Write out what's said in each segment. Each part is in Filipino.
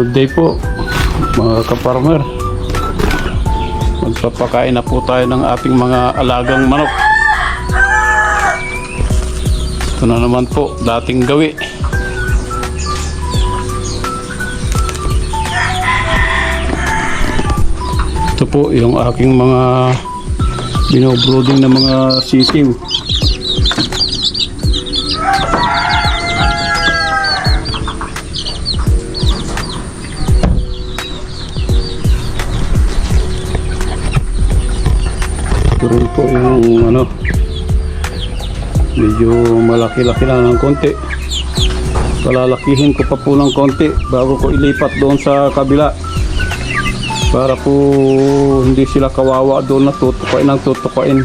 Good day po mga kaparmer. Magpapakain na po tayo ng ating mga alagang manok. Ito na naman po, dating gawi. Ito po yung aking mga binobrooding na mga sisiw. Rin po yung ano, medyo malaki-laki lang ng konti. Palalakihin ko pa po ng konti bago ko ilipat doon sa kabila. Para po hindi sila kawawa doon na tutukain ng tutukain.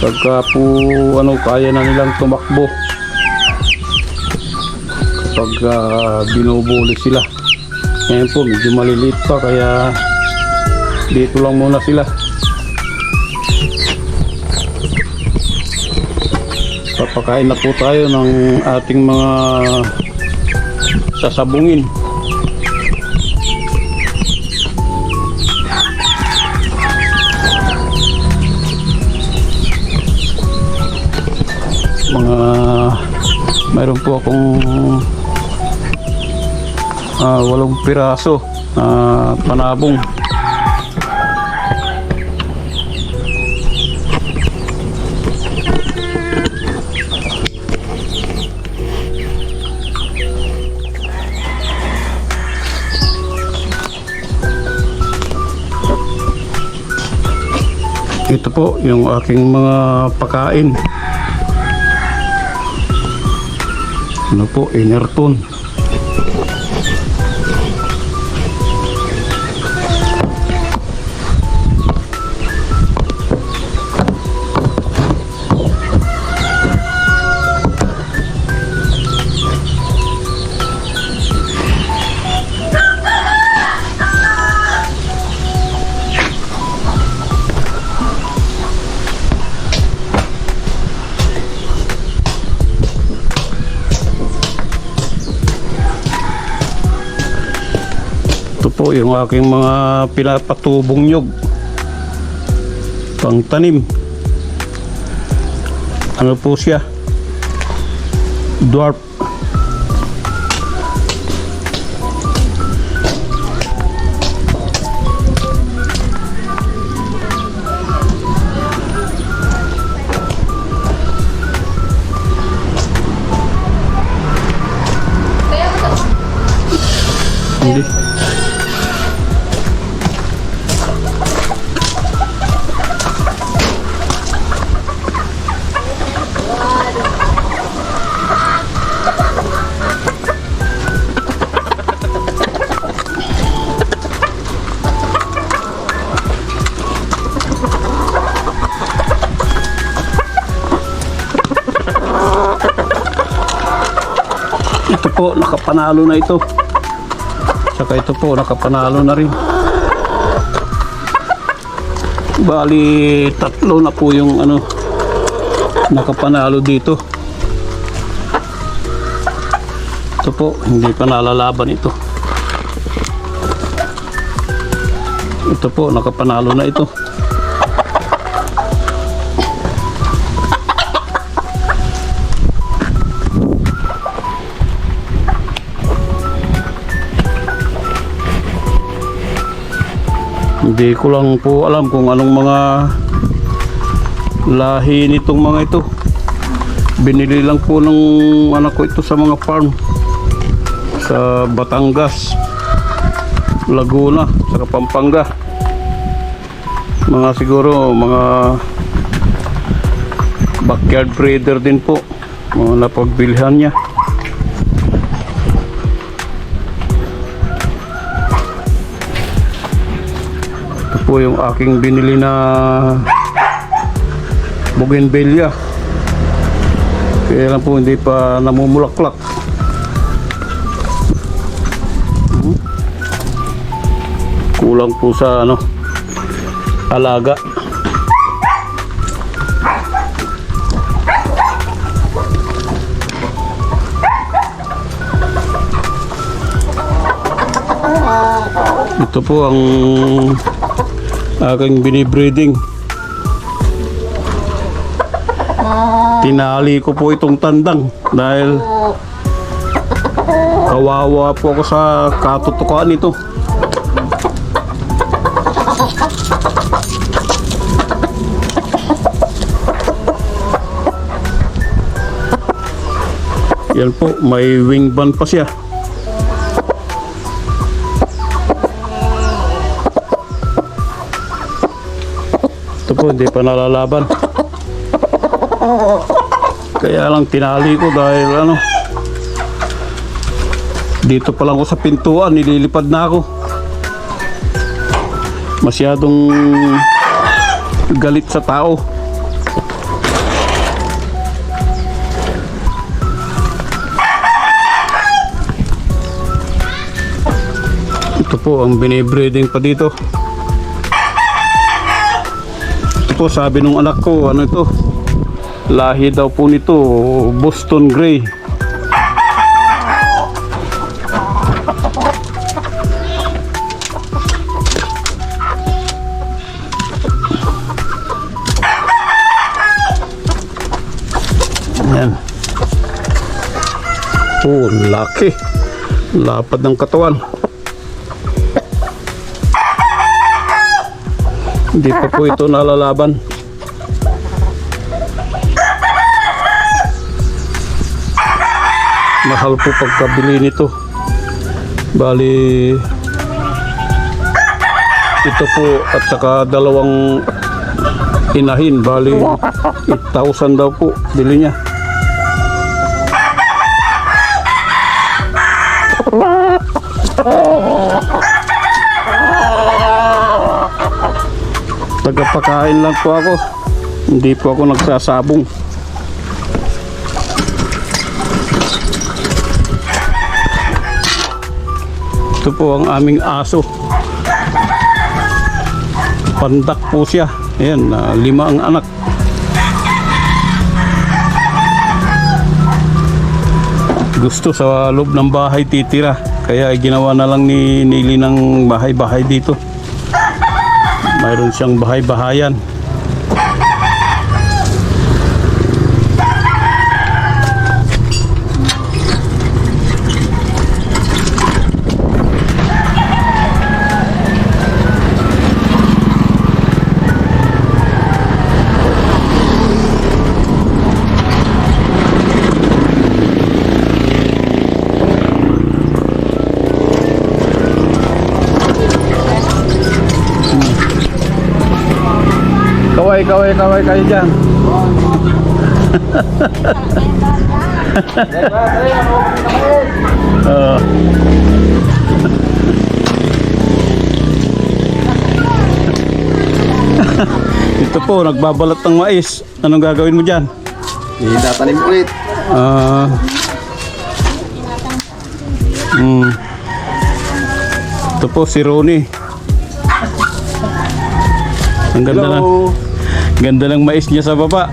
Pagka po ano, kaya na nilang tumakbo. Kapag ah, binubuli sila. Ngayon po medyo maliliit pa kaya dito lang muna sila. Papakain na po tayo ng ating mga sasabungin. Mga mayroon po akong ah, walong piraso na panabong. Ito po yung aking mga pakain. Ano po, Enerton. Ito po yung aking mga pinapatubong nyog. Pang tanim. Ano po siya? Dwarf. Po, nakapanalo na ito. Saka ito po, nakapanalo na rin. Bali, tatlo na po yung ano, nakapanalo dito. Ito po, hindi pa nalalaban ito. Ito po, nakapanalo na ito. Hindi ko lang po alam kung anong mga lahi nitong mga ito. Binili lang po ng anak ko ito sa mga farm sa Batangas, Laguna, sa Pampanga. Mga siguro mga backyard breeder din po. Mga napagbilhan niya. Po yung aking binili na bougainvillea. Kaya lang po hindi pa namumulaklak. Kulang po sa ano alaga. Ito po ang aking binibreeding. Tinali ko po itong tandang dahil kawawa po ako sa katutukan nito. Yan po, may wing band pa siya. Po, hindi pa nalalaban. Kaya lang tinali ko dahil ano, dito pa lang ako sa pintuan, nililipad na ako. Masyadong galit sa tao. Ito po ang binibreeding pa dito. Po sabi nung anak ko, ano ito? Lahi daw po nito, Boston Grey. Yan. Oh, laki. Lapad ng katawan. Hindi pa po ito nalalaban. Mahal po pagkabili nito. Bali ito po at saka dalawang inahin. Bali 8,000 daw po bili niya. Tagapakain lang po ako. Hindi po ako nagsasabong. Ito po ang aming aso. Pandak po siya. Ayan, ah, lima ang anak. Gusto sa loob ng bahay titira. Kaya ginawa na lang ni Nili ng bahay-bahay dito. Mayroon siyang bahay-bahayan. Kaway, kaway, kaway kayo dyan. Oo. Ito po, nagbabalat ng mais. Anong gagawin mo dyan? Itatanim ulit. Ah. mm. Ito po si Ronnie. Ang ganda na. Ganda ng mais niya sa baba.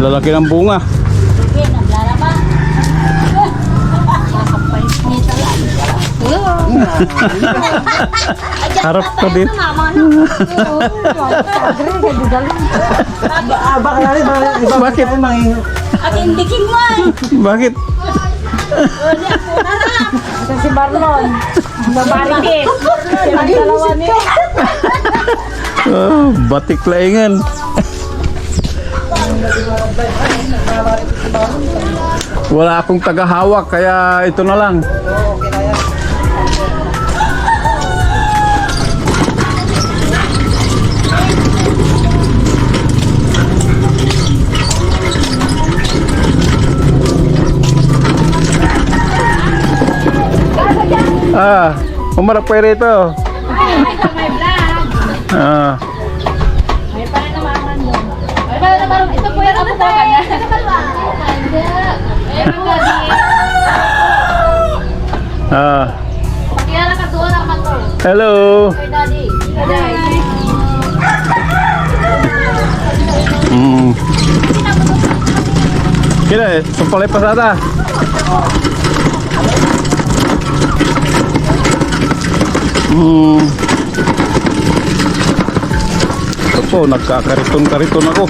Lalaki ng bunga. Sige, naglalaba. Harap ka din. Bakit? po mangingi. At indikin mo eh. Bakit? Ito si Marlon. Babarikit. Silang dalawa niya. Oh, batik laingan. Wala akong tagahawak kaya ito na lang. Ah, umarap kayo rito. May vlog. Ah. May pala naman doon. May pala naman. Ito po yung amo kanya. Eh, mga Ah. Kaya nakatuwa naman to. Hello. Kay daddy. Daddy. Mm. Kira, supalay pasada. Hmm. Po, nagkakariton-kariton ako.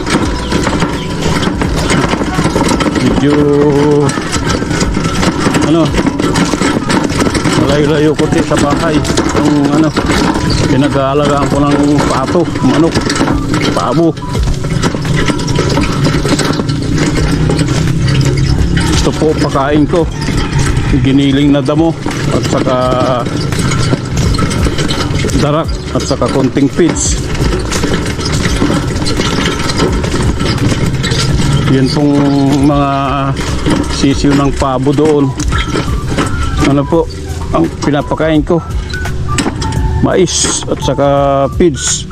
Medyo ano malayo-layo ko din sa bahay. Yung ano pinag-aalagaan ko ng pato, manok, pabo. Ito po pakain ko. Giniling na damo at saka darak at saka konting feeds yan pong mga sisiw ng pabo doon. Ano po ang pinapakain ko? Mais at saka feeds.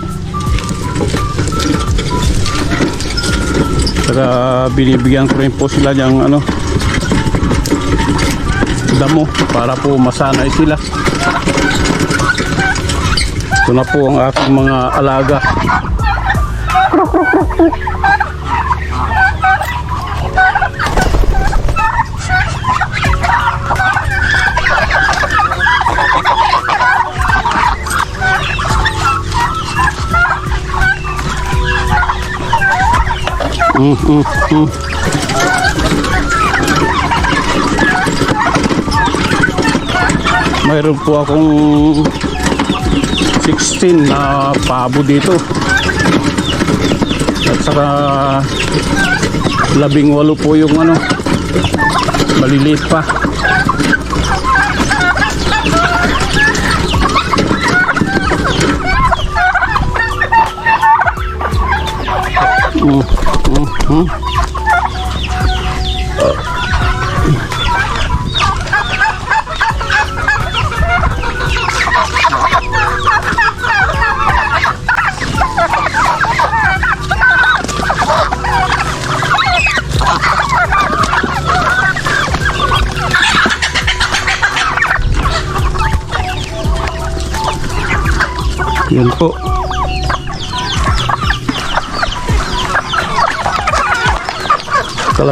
Saka binibigyan ko rin po sila ng ano damo para po masanay sila. Ito na po ang aking mga alaga Mm, mm, mm. Mayroon po akong 16 na pabo dito. At saka labing walo po yung ano maliliit pa. Mm, mm, mm.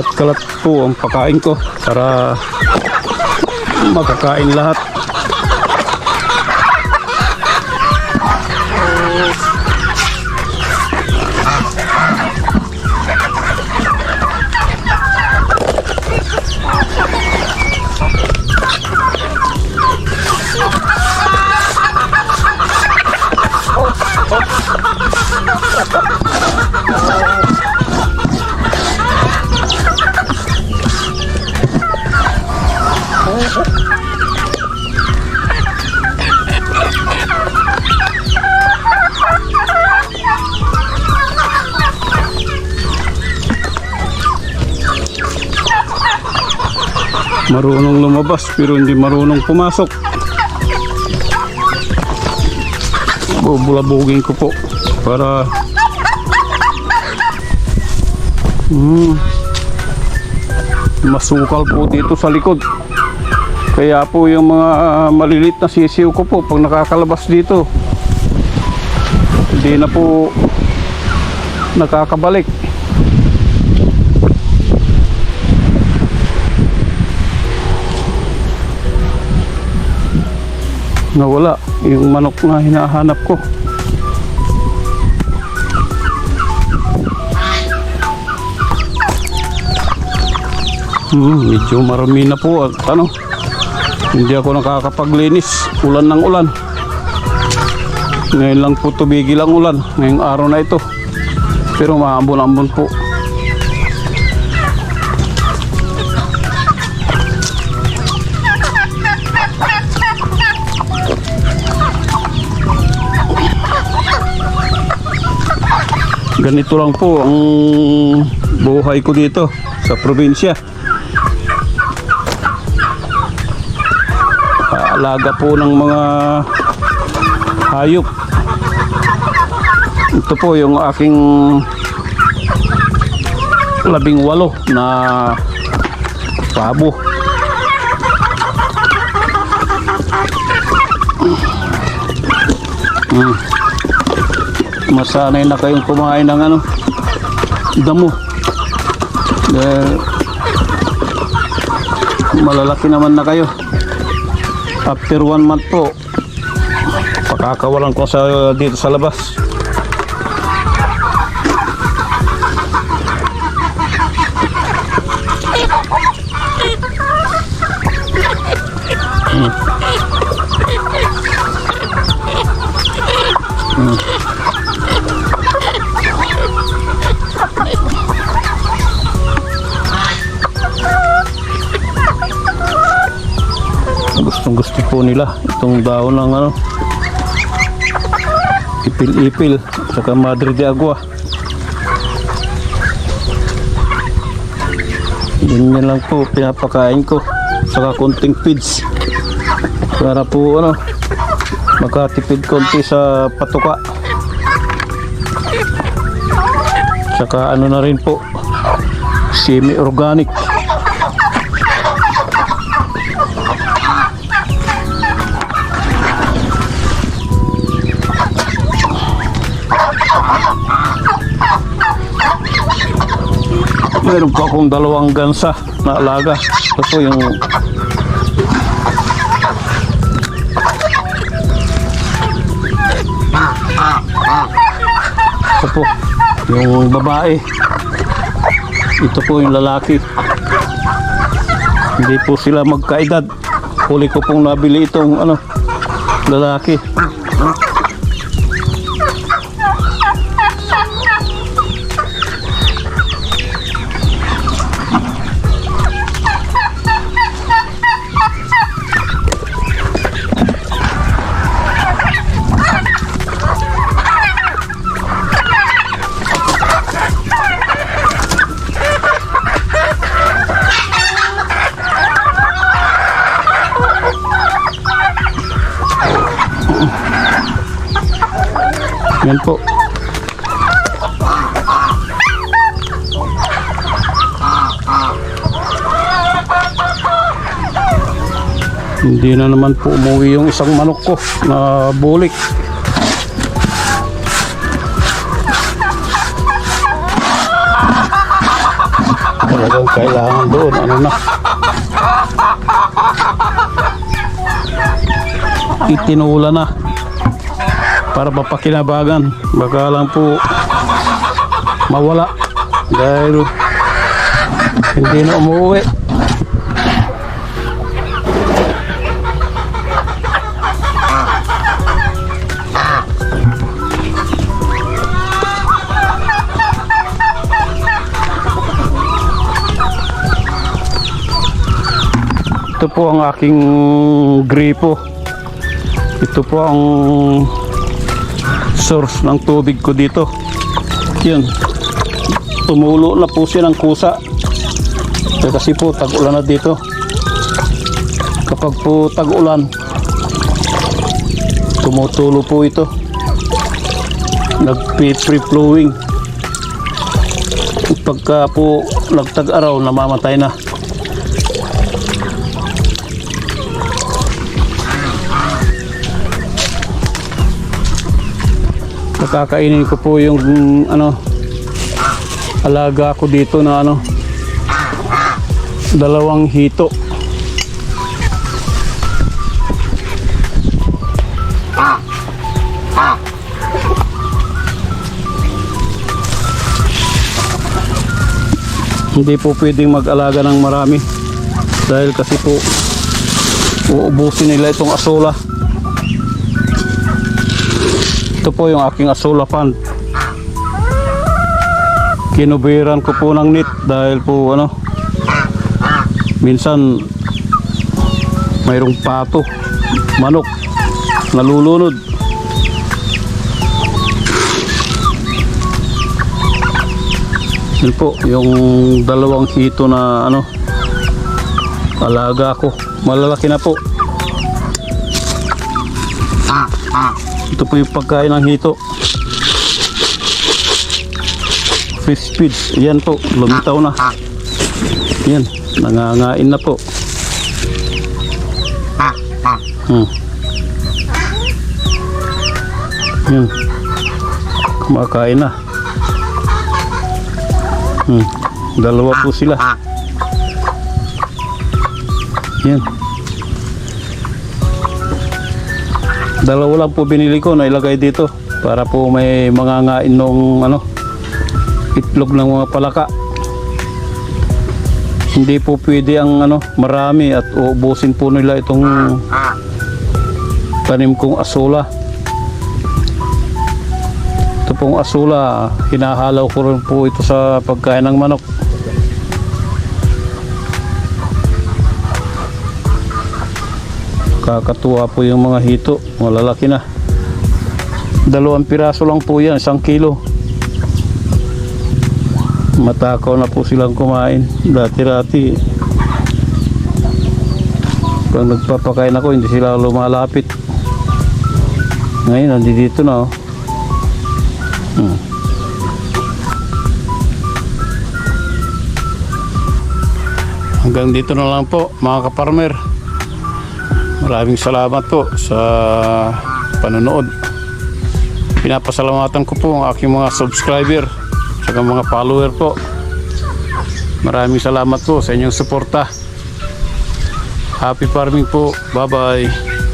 Kalat-kalat po ang pakain ko para makakain lahat. Marunong lumabas pero hindi marunong pumasok. Bubulabugin ko po para hmm, masukal po dito sa likod. Kaya po yung mga ah, malilit na sisiw ko po pag nakakalabas dito hindi na po nakakabalik. Nawala yung manok na hinahanap ko. Hmm, medyo marami na po at ano hindi ako nakakapaglinis. Ulan ng ulan. Ngayon lang po tumigil ang ulan ngayong araw na ito. Pero maambon-ambon po ganito lang po ang buhay ko dito sa probinsya. Alaga po ng mga hayop. Ito po yung aking labing walo na pabo. Mm. Masanay na kayong kumain ng ano damo. Dahil malalaki naman na kayo. After one month po Nakakawalan ko sa dito sa labas. Gustong gusto po nila. Itong daon ng ano ipil-ipil saka madre de agua. Yun lang po pinapakain ko. Saka konting feeds. Para po ano makatipid konti sa patuka. Saka ano na rin po semi organic Meron po akong dalawang gansa na alaga. Po yung Ito po yung babae. Ito po yung lalaki. Hindi po sila magkaedad. Huli ko pong nabili itong ano lalaki. Yan po. Hindi na naman po umuwi yung isang manok ko na bulik. Talagang kailangan doon. Ano na? Itinula na para mapakinabagan baka lang po mawala. Dahil hindi na umuwi. Ito po ang aking gripo. Ito po ang source ng tubig ko dito. Yun. Tumulo na po siya ng kusa. Eh, kasi po tag-ulan na dito. Kapag po tag-ulan, tumutulo po ito. Nag-free flowing. Pagka po nagtag-araw, namamatay na. Nakakainin ko po yung mm, ano alaga ko dito na ano dalawang hito. Hindi po pwedeng mag-alaga ng marami dahil kasi po uubusin nila itong asola. Ito po yung aking asola pan. Kinubiran ko po ng net dahil po ano minsan mayroong pato, manok nalulunod. Yun po, yung dalawang hito na ano alaga ko. Malalaki na po. Ito po yung pagkain ng hito. Fish feeds. Yan po, lumitaw na. Yan, nangangain na po. Hmm. Yan. Kumakain na. Hmm. Dalawa po sila. Yan. Dalawa lang po binili ko na ilagay dito para po may mga ngain nung ano itlog ng mga palaka. Hindi po pwede ang ano marami at uubusin po nila itong tanim kong asula. Ito pong asula, hinahalaw ko rin po ito sa pagkain ng manok. Kakatuwa po yung mga hito, malalaki na. Dalawang piraso lang po yan, isang kilo. Matakaw na po silang kumain. Dati-rati. Pag nagpapakain ako, hindi sila lumalapit. Ngayon, nandito na oh. Hmm. Hanggang dito na lang po mga kaparmer. Maraming salamat po sa panonood. Pinapasalamatan ko po ang aking mga subscriber at mga follower po. Maraming salamat po sa inyong suporta. Happy farming po. Bye-bye.